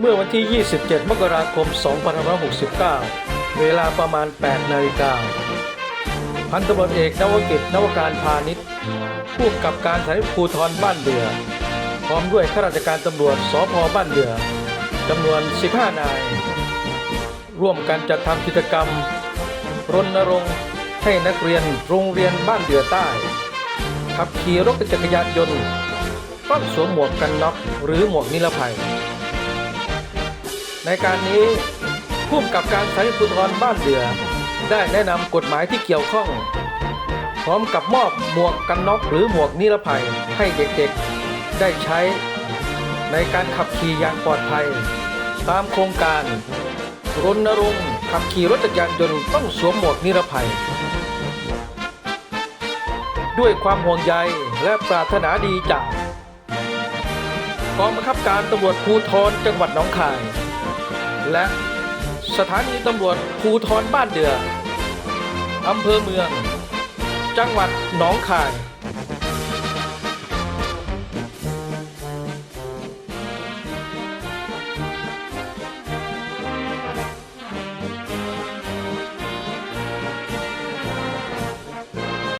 เมื่อวันที่ 27 มกราคม 2569 เวลาประมาณ 8 นาฬิกา พันตำรวจเอกนวกิจนวการพาณิชย์ผู้กับการสถานีภูธรบ้านเดือ พร้อมด้วยข้าราชการตำรวจสพบ้านเดือจำนวน 15 นาย ร่วมกันจัดทำกิจกรรม รณรงค์ให้นักเรียนโรงเรียนบ้านเดือใต้ ขับขี่รถจักรยานยนต์ต้องสวมหมวกกันน็อกหรือหมวกนิรภัย ในการนี้ผู้กับการสานีภูธรบ้านเดือ ได้แนะนำกฎหมายที่เกี่ยวข้อง พร้อมกับมอบหมวกกันน็อกหรือหมวกนิรภัยให้เด็กๆ ได้ใช้ ในการขับขี่อย่างปลอดภัย ตามโครงการรณรงค์ขับขี่รถจักรยานยนต์ต้องสวมหมวกนิรภัย ด้วยความห่วงใยและปรารถนาดีจากกองบังคับการตำรวจภูธรจังหวัดหนองคาย และสถานีตำรวจภูทรบ้านเดืออำเภอเมือง จังหวัดหนองคาย